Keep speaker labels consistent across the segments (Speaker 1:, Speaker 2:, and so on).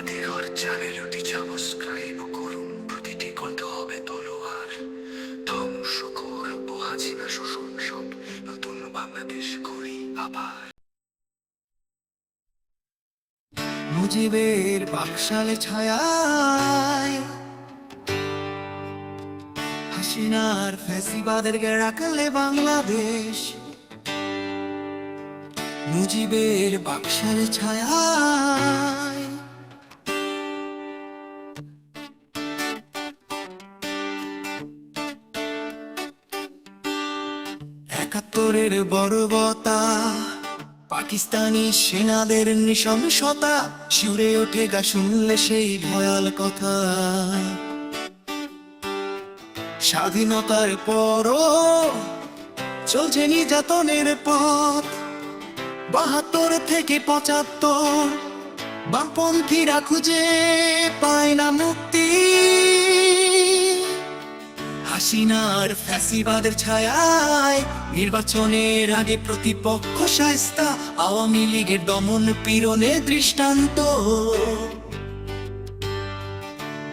Speaker 1: আমাদের চ্যানেলটি সাবস্ক্রাইব করুন। প্রতিটি কণ্ঠ হবে তলোয়ার। ধ্বংস করব হাসিনা শোষণ সব নতুন বাংলাদেশ করি আবার।
Speaker 2: মুজিবের বাকশালে ছায়ায় হাসিনার ফেসিবাদের রাখলে বাংলাদেশ। মুজিবের বাকশালে ছায়ায় একাত্তরের বর্বতা পাকিস্তানি সেনাদের নৃশংসতা, শিউরে ওঠে গা শুনলে সেই ভয়াল কথা। স্বাধীনতার পরও চলছে নির্যাতনের পথ। বাহাত্তর থেকে পঁচাত্তর, বামপন্থীরা খুঁজে পায় না মুক্তি। হাসিনার ফ্যাসিবাদের ছায়ায়। নির্বাচনের আগে প্রতিপক্ষ শায়স্তা, আওয়ামী লীগের দমন পীড়নে দৃষ্টান্ত।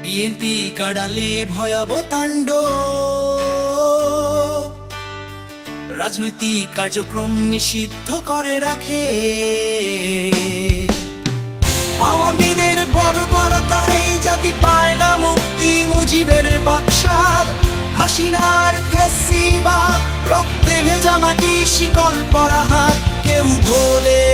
Speaker 2: বিএনপি কাড়ালে ভয়াবহ তাণ্ড। রাজনৈতিক কার্যক্রম নিষিদ্ধ করে রাখে। আওয়ামীদের বড় বড় তাই জাতি পায় ফেসিবা রক্তে ভেজা মাটি শিকল পরা হাত কেউ ভোলে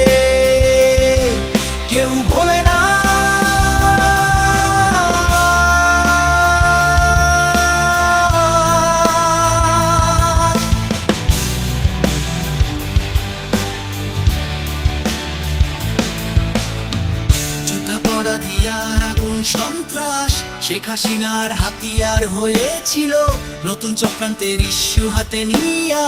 Speaker 2: যুদ্ধাপরাধিয়ার আগুন সন্ত্রাস, শেখ হাসিনার হাতিয়ার হয়েছিল নতুন চক্রান্তের ইস্যু হাতে নিয়া।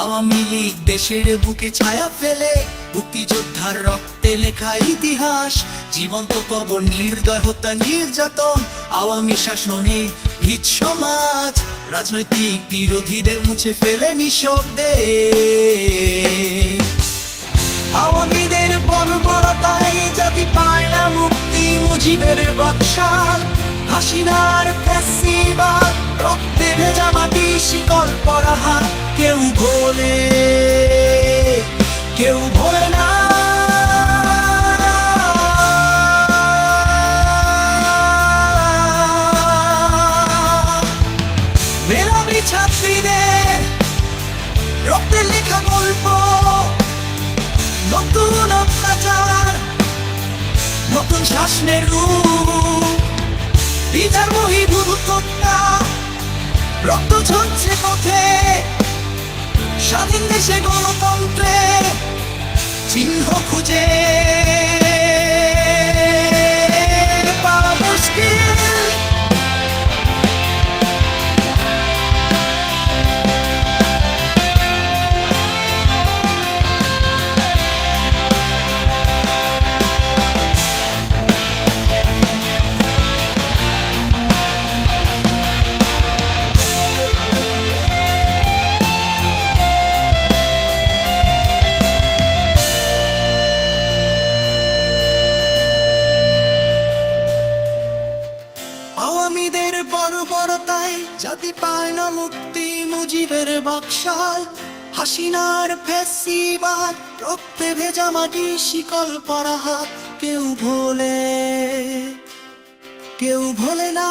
Speaker 2: আওয়ামী লীগ দেশের বুকে ছায়া ফেলে, মুক্তিযোদ্ধার রক্তে লেখা ইতিহাস, জীবন্ত কবর নির্দয় হত্যা নির্যাতন, আওয়ামী শাসনে ভিত সমাজ, রাজনৈতিক বিরোধীদের মুছে ফেলে নিঃশব্দে আওয়ামীদের বর্বরতাই জাতি পায় মুক্তি মুজিবের বৎসাল হাসিনার ফ্যাসিবাদ, রক্তে ভেজা মাটি, শিকল পরা হাত, কেউ ভোলে কেউ ভোলে না। ছাত্রীদের রক্তের লেখা গল্প, নতুন অত্যাচার শাসনের রূপ। বিচার বহির্ভূততা রক্ত ঝরছে পথে। স্বাধীন দেশে গণতন্ত্রে চিহ্ন খুঁজে। আওয়ামীদের জাতি পায় না মুক্তি মুজিবের বক্সাল হাসিনার ফেসিবাদ, রক্তে ভেজা মাটি, শিকল পরা হাত কেউ ভোলে কেউ ভোলে না।